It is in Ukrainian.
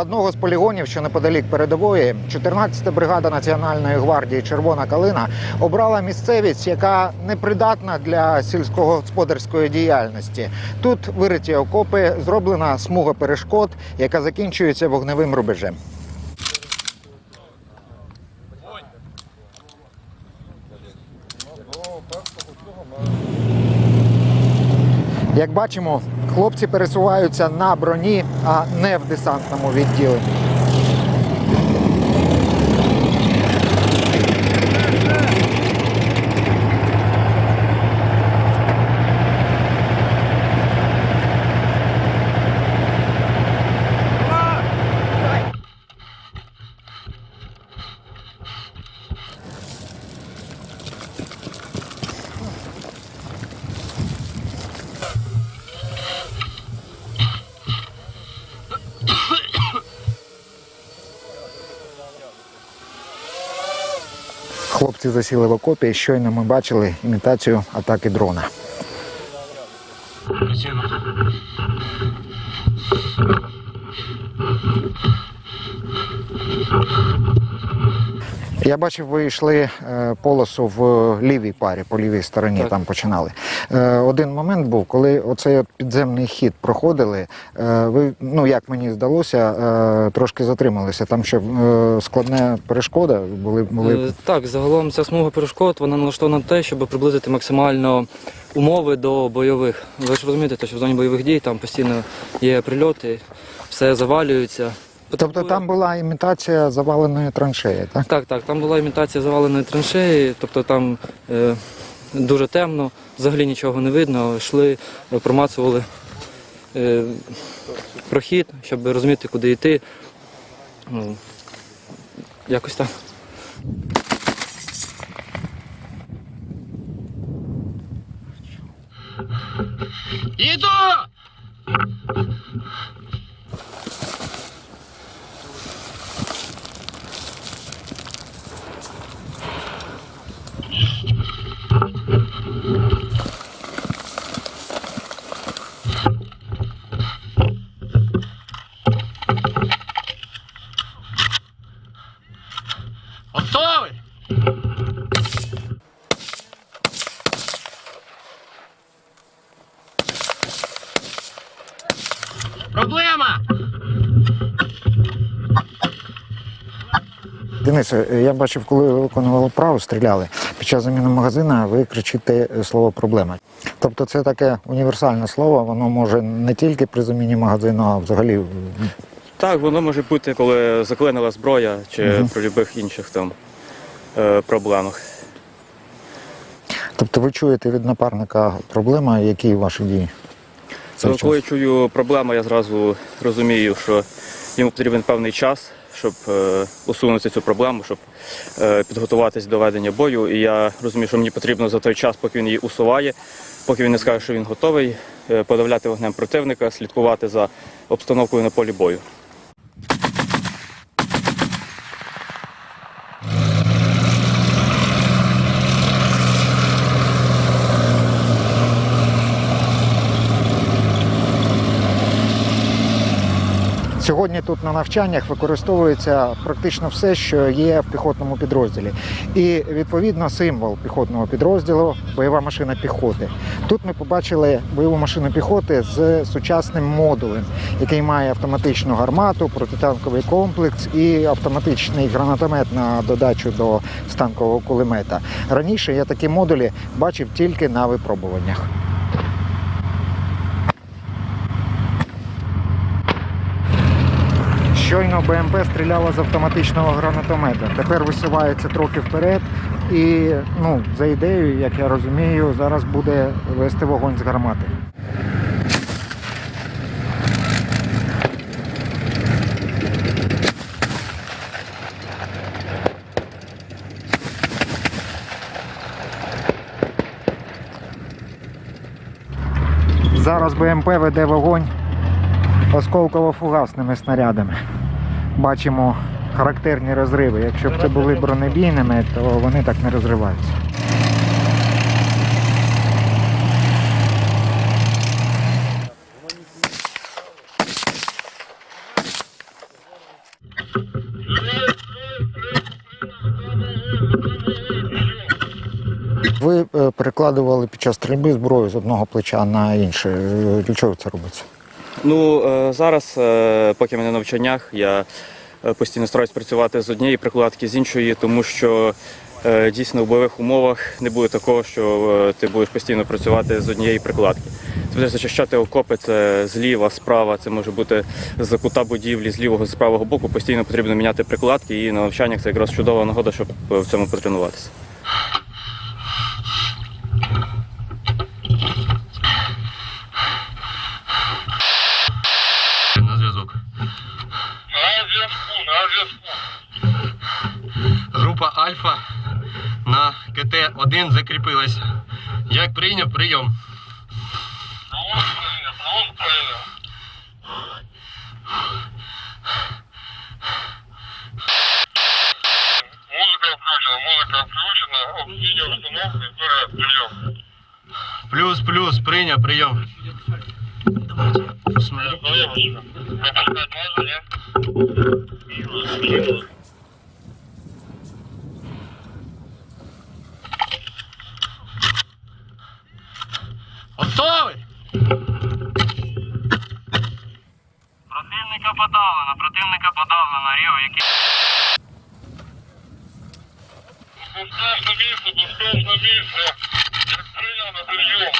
одного з полігонів, що неподалік передової, 14-та бригада Національної гвардії Червона калина обрала місцевість, яка непридатна для сільськогосподарської діяльності. Тут вириті окопи, зроблена смуга перешкод, яка закінчується вогневим рубежем. Як бачимо, хлопці пересуваються на броні, а не в десантному відділенні. Хлопці засіли в окопі, і щойно ми бачили імітацію атаки дрона. Я бачив, ви йшли е, полосу в лівій парі, по лівій стороні Так. там починали. Е, Один момент був, коли оцей от підземний хід проходили, е, ви, ну як мені здалося, трошки затрималися. Там ще складна перешкода були. були... Так, загалом ця смуга перешкод вона налаштована на те, щоб приблизити максимально умови до бойових. Ви ж розумієте, що в зоні бойових дій там постійно є прильоти, все завалюється. Тобто там була імітація заваленої траншеї, так? Так, так, там була імітація заваленої траншеї, тобто там е, дуже темно, взагалі нічого не видно. Йшли, промацували е, прохід, щоб розуміти, куди йти. Ну, якось так. Іду! Готовий? Проблема! Е, я бачив, коли ви виконували вправу, стріляли. Під час заміни магазина ви кричите слово проблема. Тобто це таке універсальне слово, воно може не тільки при заміні магазину, а взагалі. Так, воно може бути, коли заклинила зброя чи Мгм. при будь-яких інших там е, проблемах. Тобто ви чуєте від напарника проблема, які ваші дії? Е, Коли я час? чую проблему, я зразу розумію, що йому потрібен певний час, щоб е, усунути цю проблему, щоб е, підготуватись до ведення бою. І я розумію, що мені потрібно за той час, поки він її усуває, поки він не скаже, що він готовий, е, подавляти вогнем противника, слідкувати за обстановкою на полі бою. Сьогодні тут на навчаннях використовується практично все, що є в піхотному підрозділі. І відповідно символ піхотного підрозділу бойова машина піхоти. Тут ми побачили бойову машину піхоти з сучасним модулем, який має автоматичну гармату, протитанковий комплекс і автоматичний гранатомет на додачу до станкового кулемета. Раніше я такі модулі бачив тільки на випробуваннях. БМП стріляла з автоматичного гранатомета. Тепер висувається трохи вперед. І ну, за ідеєю, як я розумію, зараз буде вести вогонь з гармати. Зараз БМП веде вогонь осколково-фугасними снарядами бачимо характерні розриви. Якщо б це були бронебійними, то вони так не розриваються. Ви е, перекладували під час стрільби зброю з одного плеча на інше. Для чого це робиться? Ну е, зараз, е, поки ми на навчаннях, я е, постійно стараюсь працювати з однієї прикладки, з іншої, тому що дійсно в бойових умовах не буде такого, що ти будеш постійно працювати з однієї прикладки. Ти будеш зачищати окопи, це зліва, справа, це може бути з кута будівлі, з лівого, з правого боку. Постійно потрібно міняти прикладки, і на навчаннях це якраз чудова нагода, щоб в цьому потренуватися. Група Альфа на КТ-1 закріпилась. Як прийняв, прийом. Плюс прийняв, плюс прийняв. Музика включена, музика включена, обсидіо установки, вперед, прийом. Плюс-плюс, прийняв, прийом. Заявочка. Пропускать можна, ні? Противника подавлено, противника подавлено, Ріо, який... Безпечно місце, безпечно місце. Як прийняв на прийом.